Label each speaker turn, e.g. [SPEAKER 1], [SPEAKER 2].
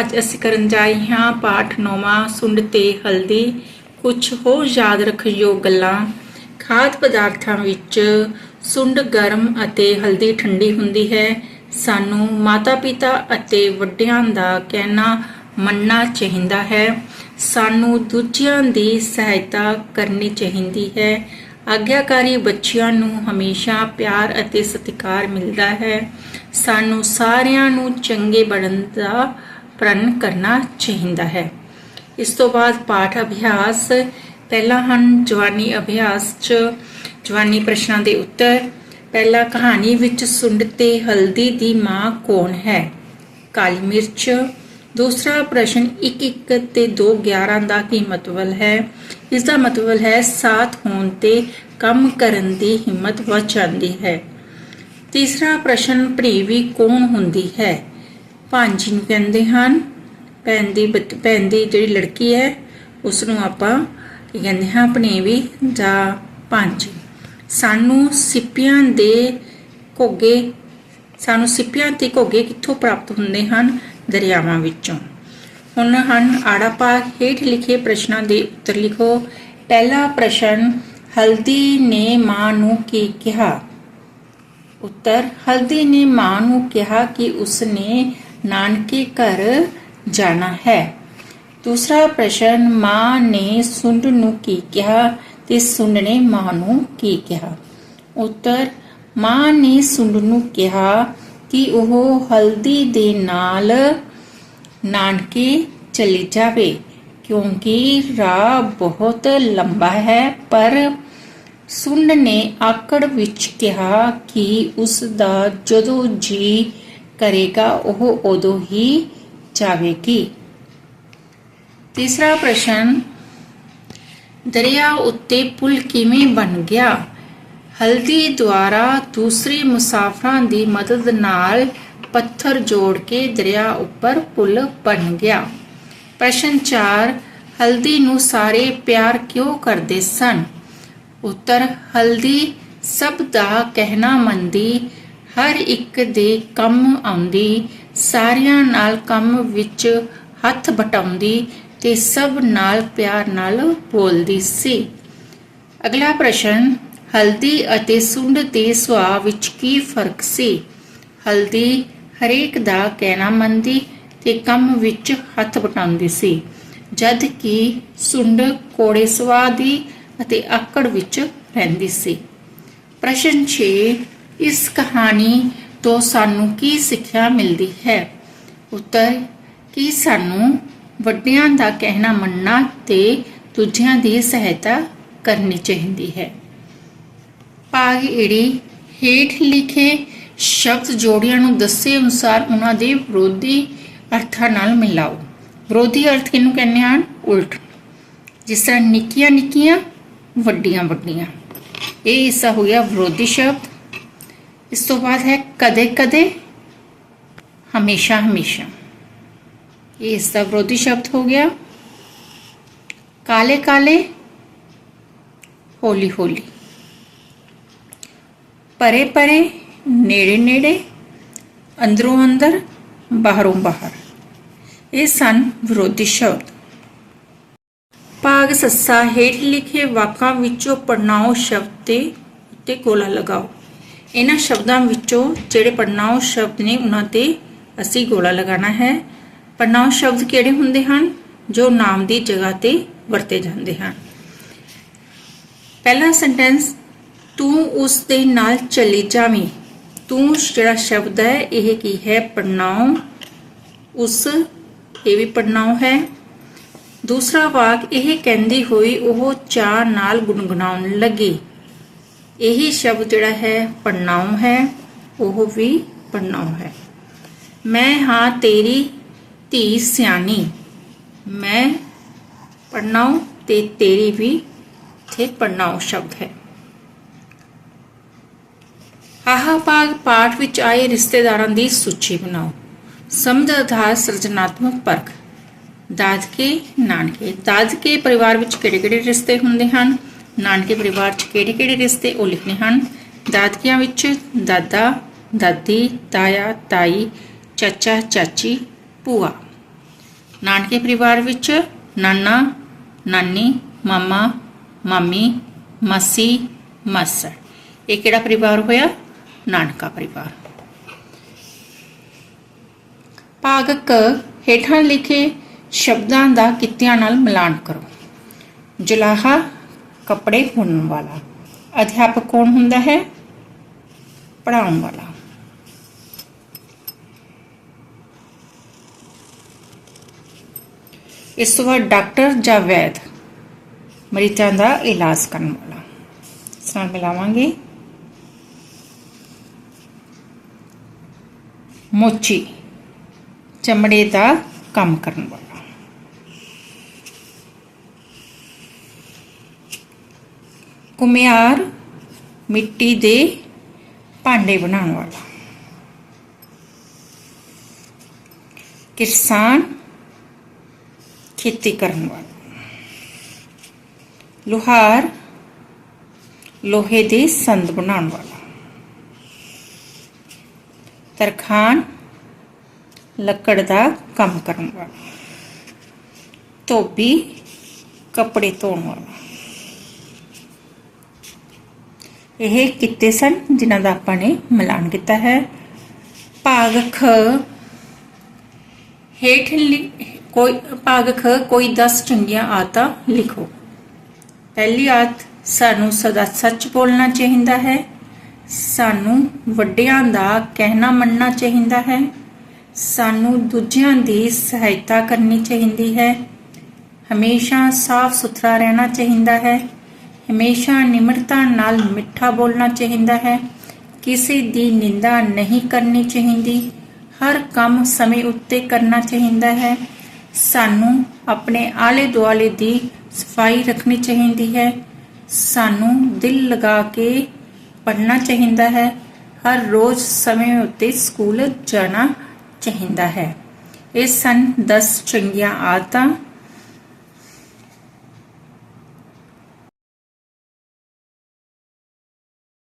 [SPEAKER 1] ਅੱਜ ਅਸੀਂ ਕਰਨ ਜਾ ਰਹੇ ਹਾਂ, ਪਾਠ ਨੌਵਾਂ, ਸੁੰਡ ਤੇ ਹਲਦੀ ਕੁਝ ਹੋਰ ਯਾਦ ਰੱਖਯੋਗ ਗੱਲਾਂ। ਖਾਦ ਪਦਾਰਥਾਂ ਵਿੱਚ ਸੁੰਡ ਗਰਮ ਅਤੇ ਹਲਦੀ ਠੰਡੀ ਹੁੰਦੀ ਹੈ। ਸਾਨੂੰ ਮਾਤਾ-ਪਿਤਾ ਅਤੇ ਵੱਡਿਆਂ ਦਾ ਕਹਿਣਾ ਮੰਨਣਾ ਚਾਹੀਦਾ ਹੈ। ਸਾਨੂੰ ਦੂਜਿਆਂ ਦੀ ਸਹਾਇਤਾ ਕਰਨੀ ਚਾਹੀਦੀ ਹੈ। ਆਗਿਆਕਾਰੀ ਬੱਚਿਆਂ ਨੂੰ ਹਮੇਸ਼ਾ ਪਿਆਰ ਅਤੇ ਸਤਿਕਾਰ ਮਿਲਦਾ ਹੈ। ਸਾਨੂੰ ਸਾਰਿਆਂ ਨੂੰ ਚੰਗੇ ਬਣਨ ਦਾ ਪ੍ਰਣ ਕਰਨਾ ਚਾਹੀਦਾ ਹੈ। ਇਸ ਤੋਂ ਬਾਅਦ ਪਾਠ ਅਭਿਆਸ, ਪਹਿਲਾ ਹਨ ਜਵਾਨੀ ਅਭਿਆਸ ਚ ਜਵਾਨੀ ਪ੍ਰਸ਼ਨਾਂ ਦੇ ਉੱਤਰ, ਪਹਿਲਾ ਕਹਾਣੀ ਵਿੱਚ ਸੁੰਡ ਤੇ ਹਲਦੀ ਦੀ ਮਾਂ ਕੌਣ ਹੈ? ਕਾਲੀ ਮਿਰਚ। ਦੂਸਰਾ ਪ੍ਰਸ਼ਨ 1 1 ਤੇ 2 11 ਦਾ ਕੀ ਮਤਲਬ ਹੈ? ਇਸ ਦਾ ਮਤਲਬ ਹੈ ਸਾਥ ਹੋਣ ਤੇ ਕੰਮ ਕਰਨ ਦੀ ਹਿੰਮਤ ਵੱਧ ਜਾਂਦੀ ਹੈ। ਤੀਸਰਾ ਪ੍ਰਸ਼ਨ ਭਣੇਵੀ ਕੌਣ ਹੁੰਦੀ ਹੈ? ਭਾਂਜੀ ਨੂੰ ਕਹਿੰਦੇ ਹਨ, ਭੈਣ ਦੀ ਬੱਚ- ਭੈਣ ਦੀ ਜਿਹੜੀ ਲੜਕੀ ਹੈ ਉਸ ਨੂੰ ਆਪਾਂ ਕੀ ਕਹਿੰਦੇ ਹਾਂ ਭਣੇਵੀ ਜਾਂ ਭਾਂਜੀ ਸਾਨੂੰ ਸਿੱਪੀਆਂ ਦੇ ਘੋਗੇ, ਸਾਨੂੰ ਸਿੱਪੀਆਂ ਤੇ ਘੋਗੇ ਕਿੱਥੋਂ ਪ੍ਰਾਪਤ ਹੁੰਦੇ ਹਨ? ਦਰਿਆਵਾਂ ਵਿੱਚੋਂ। ਹੁਣ ਹਨ, ਆੜਾ ਭਾਗ ਹੇਠ ਲਿਖੇ ਪ੍ਰਸ਼ਨਾਂ ਦੇ ਉੱਤਰ ਲਿਖੋ। ਪਹਿਲਾ ਪ੍ਰਸ਼ਨ, ਹਲਦੀ ਨੇ ਮਾਂ ਨੂੰ ਕੀ ਕਿਹਾ? ਉੱਤਰ, ਹਲਦੀ ਨੇ ਮਾਂ ਨੂੰ ਕਿਹਾ ਕਿ ਉਸਨੇ ਨਾਨਕੇ ਘਰ ਜਾਣਾ ਹੈ। ਦੂਸਰਾ ਪ੍ਰਸ਼ਨ, ਮਾਂ ਨੇ ਸੁੰਡ ਨੂੰ ਕੀ ਕਿਹਾ ਤੇ ਸੁੰਡ ਨੇ ਮਾਂ ਨੂੰ ਕੀ ਕਿਹਾ? ਉੱਤਰ, ਮਾਂ ਨੇ ਸੁੰਡ ਨੂੰ ਕਿਹਾ ਕਿ ਉਹ ਹਲਦੀ ਦੇ ਨਾਲ ਨਾਨਕੇ ਚਲੀ ਜਾਵੇ, ਕਿਉਂਕਿ ਰਾਹ ਬਹੁਤ ਲੰਬਾ ਹੈ, ਪਰ ਸੁੰਡ ਨੇ ਆਕੜ ਵਿੱਚ ਕਿਹਾ ਕਿ ਉਸ ਦਾ ਜਦੋਂ ਜੀ ਕਰੇਗਾ, ਉਹ ਉਦੋਂ ਹੀ ਜਾਵੇਗੀ। ਤੀਸਰਾ ਪ੍ਰਸ਼ਨ, ਦਰਿਆ ਉੱਤੇ ਪੁਲ ਕਿਵੇਂ ਬਣ ਗਿਆ? ਹਲਦੀ ਦੁਆਰਾ ਦੂਸਰੇ ਮੁਸਾਫਰਾਂ ਦੀ ਮਦਦ ਨਾਲ ਪੱਥਰ ਜੋੜ ਕੇ ਦਰਿਆ ਉੱਪਰ ਪੁਲ ਬਣ ਗਿਆ। ਪ੍ਰਸ਼ਨ 4 ਹਲਦੀ ਨੂੰ ਸਾਰੇ ਪਿਆਰ ਕਿਉਂ ਕਰਦੇ ਸਨ? ਉੱਤਰ, ਹਲਦੀ ਸਭ ਦਾ ਕਹਿਣਾ ਮੰਦੀ ਹਰ ਇੱਕ ਦੇ ਕੰਮ ਆਉਂਦੀ, ਸਾਰਿਆਂ ਨਾਲ ਕੰਮ ਵਿੱਚ ਹੱਥ ਬਟਾਉਂਦੀ ਤੇ ਸਭ ਨਾਲ ਪਿਆਰ ਨਾਲ ਬੋਲਦੀ ਸੀ। ਅਗਲਾ ਪ੍ਰਸ਼ਨ, ਹਲਦੀ ਅਤੇ ਸੁੰਡ ਦੇ ਸੁਆਹ ਵਿੱਚ ਕੀ ਫ਼ਰਕ ਸੀ? ਹਲਦੀ ਹਰੇਕ ਦਾ ਕਹਿਣਾ ਮੰਨਦੀ ਤੇ ਕੰਮ ਵਿੱਚ ਹੱਥ ਵਟਾਉਂਦੀ ਸੀ, ਜਦ ਕਿ ਸੁੰਡ ਕੋੜੇ ਸੁਆਹ ਦੀ ਅਤੇ ਆਕੜ ਵਿੱਚ ਰਹਿੰਦੀ ਸੀ। ਪ੍ਰਸ਼ਨ 6 ਇਸ ਕਹਾਣੀ ਤੋਂ ਸਾਨੂੰ ਕੀ ਸਿੱਖਿਆ ਮਿਲਦੀ ਹੈ? ਉੱਤਰ, ਕਿ ਸਾਨੂੰ ਵੱਡਿਆਂ ਦਾ ਕਹਿਣਾ ਮੰਨਣਾ ਤੇ ਦੂਜਿਆਂ ਦੀ ਸਹਾਇਤਾ ਕਰਨੀ ਚਾਹੀਦੀ ਹੈ? ਭਾਗ ਏੜੀ, ਹੇਠ ਲਿਖੇ ਸ਼ਬਦ ਜੋੜੀਆਂ ਨੂੰ ਦੱਸੇ ਅਨੁਸਾਰ ਉਹਨਾਂ ਦੇ ਵਿਰੋਧੀ ਅਰਥਾਂ ਨਾਲ ਮਿਲਾਓ। ਵਿਰੋਧੀ ਅਰਥ ਕਿਹਨੂੰ ਕਹਿੰਦੇ ਹਨ? ਉਲਟ। ਜਿਸ ਤਰ੍ਹਾਂ ਨਿੱਕੀਆਂ ਨਿੱਕੀਆਂ ਵੱਡੀਆਂ ਵੱਡੀਆਂ ਇਹ ਹਿੱਸਾ ਹੋ ਗਿਆ ਵਿਰੋਧੀ ਸ਼ਬਦ। ਇਸ ਤੋਂ ਬਾਅਦ ਹੈ ਕਦੇ ਕਦੇ, ਹਮੇਸ਼ਾ ਹਮੇਸ਼ਾ। ਇਹ ਇਸ ਦਾ ਵਿਰੋਧੀ ਸ਼ਬਦ ਹੋ ਗਿਆ। ਕਾਲੇ ਕਾਲੇ, ਹੌਲੀ ਹੌਲੀ। ਪਰੇ ਪਰੇ, ਨੇੜੇ ਨੇੜੇ, ਅੰਦਰੋਂ ਅੰਦਰ, ਬਾਹਰੋਂ ਬਾਹਰ। ਇਹ ਸਨ ਵਿਰੋਧੀ ਸ਼ਬਦ। ਭਾਗ ਸੱਸਾ ਹੇਠ ਲਿਖੇ ਵਾਕਾਂ ਵਿੱਚੋਂ ਪੜਨਾਓ ਸ਼ਬਦ ਤੇ ਉੱਤੇ ਗੋਲਾ ਲਗਾਓ। ਇਹਨਾਂ ਸ਼ਬਦਾਂ ਵਿੱਚੋਂ ਜਿਹੜੇ ਪੜਨਾਓ ਸ਼ਬਦ ਨੇ ਉਹਨਾਂ ਤੇ ਅਸੀਂ ਗੋਲਾ ਲਗਾਉਣਾ ਹੈ। ਪੜਨਾਓ ਸ਼ਬਦ ਕਿਹੜੇ ਹੁੰਦੇ ਹਨ? ਜੋ ਨਾਮ ਦੀ ਜਗ੍ਹਾ ਤੇ ਵਰਤੇ ਜਾਂਦੇ ਹਨ। ਪਹਿਲਾ ਸੈਂਟੈਂਸ ਤੂੰ ਉਸ ਦੇ ਨਾਲ ਚਲੀ ਜਾਵੀਂ। ਤੂੰ ਜਿਹੜਾ ਸ਼ਬਦ ਹੈ, ਇਹ ਕੀ ਹੈ? ਪੜਨਾਉ ਉਸ, ਇਹ ਵੀ ਪੜਨਾਉ ਹੈ। ਦੂਸਰਾ ਵਾਕ, ਇਹ ਕਹਿੰਦੀ ਹੋਈ ਉਹ ਚਾਹ ਨਾਲ ਗੁੰਗਣਾਉਣ ਲੱਗੀ। ਇਹੀ ਸ਼ਬਦ ਜਿਹੜਾ ਹੈ ਪੜਨਾਉ ਹੈ, ਉਹ ਵੀ ਪੜਨਾਉ ਹੈ। ਮੈਂ ਹਾਂ ਤੇਰੀ ਧੀ ਸਿਆਣੀ। ਮੈਂ ਪੜਨਾਉ ਤੇ ਤੇਰੀ ਵੀ ਇੱਥੇ ਪੜਨਾਉ ਸ਼ਬਦ ਹੈ। ਆਹਾ ਭਾਗ ਪਾਠ ਵਿੱਚ ਆਏ ਰਿਸ਼ਤੇਦਾਰਾਂ ਦੀ ਸੂਚੀ ਬਣਾਓ। ਸਮਝ, ਆਧਾਰ, ਸਿਰਜਣਾਤਮਕ ਪਰਖ। ਦਾਦਕੇ, ਨਾਨਕੇ। ਦਾਦਕੇ ਪਰਿਵਾਰ ਵਿੱਚ ਕਿਹੜੇ-ਕਿਹੜੇ ਰਿਸ਼ਤੇ ਹੁੰਦੇ ਹਨ? ਨਾਨਕੇ ਪਰਿਵਾਰ 'ਚ ਕਿਹੜੇ-ਕਿਹੜੇ ਰਿਸ਼ਤੇ ਉਹ ਲਿਖਣੇ ਹਨ? ਦਾਦਕਿਆਂ ਵਿੱਚ ਦਾਦਾ, ਦਾਦੀ, ਤਾਇਆ, ਤਾਈ, ਚਾਚਾ, ਚਾਚੀ, ਭੂਆ। ਨਾਨਕੇ ਪਰਿਵਾਰ ਵਿੱਚ ਨਾਨਾ, ਨਾਨੀ, ਮਾਮਾ, ਮਾਮੀ, ਮਾਸੀ, ਮਾਸੜ। ਇਹ ਕਿਹੜਾ ਪਰਿਵਾਰ ਹੋਇਆ? ਨਾਨਕਾ ਪਰਿਵਾਰ। ਭਾਗ ਕ ਹੇਠਾਂ ਲਿਖੇ ਸ਼ਬਦਾਂ ਦਾ ਕਿੱਤਿਆਂ ਨਾਲ ਮਿਲਾਨ ਕਰੋ। ਜੁਲਾਹਾ ਕੱਪੜੇ ਬੁਣਨ ਵਾਲਾ। ਅਧਿਆਪਕ ਕੌਣ ਹੁੰਦਾ ਹੈ? ਪੜਾਉਣ ਵਾਲਾ। ਇਸ ਤੋਂ ਬਾਅਦ ਡਾਕਟਰ ਜਾਂ ਵੈਦ, ਮਰੀਜ਼ਾਂ ਦਾ ਇਲਾਜ ਕਰਨ ਵਾਲਾ। ਇਸ ਨਾਲ ਮਿਲਾਵਾਂਗੇ। ਮੋਚੀ, ਚਮੜੇ ਦਾ ਕੰਮ ਕਰਨ ਵਾਲਾ। ਕੁਮਿਆਰ ਮਿੱਟੀ ਦੇ ਭਾਂਡੇ ਬਣਾਉਣ ਵਾਲਾ ਕਿਸਾਨ ਖੇਤੀ ਕਰਨ ਵਾਲਾ ਲੋਹਾਰ ਲੋਹੇ ਦੇ ਸੰਦ ਬਣਾਉਣ ਵਾਲਾ ਤਰਖਾਨ ਲੱਕੜ ਦਾ ਕੰਮ ਕਰਨ ਵਾਲਾ ਧੋਬੀ ਕੱਪੜੇ ਧੋਣ ਵਾਲਾ ਇਹ ਕਿੱਤੇ ਸਨ ਜਿਨ੍ਹਾਂ ਦਾ ਆਪਾਂ ਨੇ ਮਿਲਾਨ ਕੀਤਾ ਹੈ। ਭਾਗ ਖ ਹੇਠ ਲਿ- ਕੋਈ, ਭਾਗ ਖ, ਕੋਈ 10 ਚੰਗੀਆਂ ਆਦਤਾਂ ਲਿਖੋ। ਪਹਿਲੀ ਆਦਤ, ਸਾਨੂੰ ਸਦਾ ਸੱਚ ਬੋਲਣਾ ਚਾਹੀਦਾ ਹੈ। ਸਾਨੂੰ ਵੱਡਿਆਂ ਦਾ ਕਹਿਣਾ ਮੰਨਣਾ ਚਾਹੀਦਾ ਹੈ। ਸਾਨੂੰ ਦੂਜਿਆਂ ਦੀ ਸਹਾਇਤਾ ਕਰਨੀ ਚਾਹੀਦੀ ਹੈ। ਹਮੇਸ਼ਾ ਸਾਫ਼ ਸੁਥਰਾ ਰਹਿਣਾ ਚਾਹੀਦਾ ਹੈ। ਹਮੇਸ਼ਾ ਨਿਮਰਤਾ ਨਾਲ ਮਿੱਠਾ ਬੋਲਣਾ ਚਾਹੀਦਾ ਹੈ। ਕਿਸੇ ਦੀ ਨਿੰਦਾ ਨਹੀਂ ਕਰਨੀ ਚਾਹੀਦੀ। ਹਰ ਕੰਮ ਸਮੇਂ ਉੱਤੇ ਕਰਨਾ ਚਾਹੀਦਾ ਹੈ। ਸਾਨੂੰ ਆਪਣੇ ਆਲੇ ਦੁਆਲੇ ਦੀ ਸਫ਼ਾਈ ਰੱਖਣੀ ਚਾਹੀਦੀ ਹੈ। ਸਾਨੂੰ ਦਿਲ ਲਗਾ ਕੇ ਪੜ੍ਹਨਾ ਚਾਹੀਦਾ ਹੈ। ਹਰ ਰੋਜ਼ ਸਮੇਂ ਉੱਤੇ ਸਕੂਲ ਜਾਣਾ ਚਾਹੀਦਾ ਹੈ। ਇਹ ਸਨ 10 ਚੰਗੀਆਂ ਆਦਤਾਂ।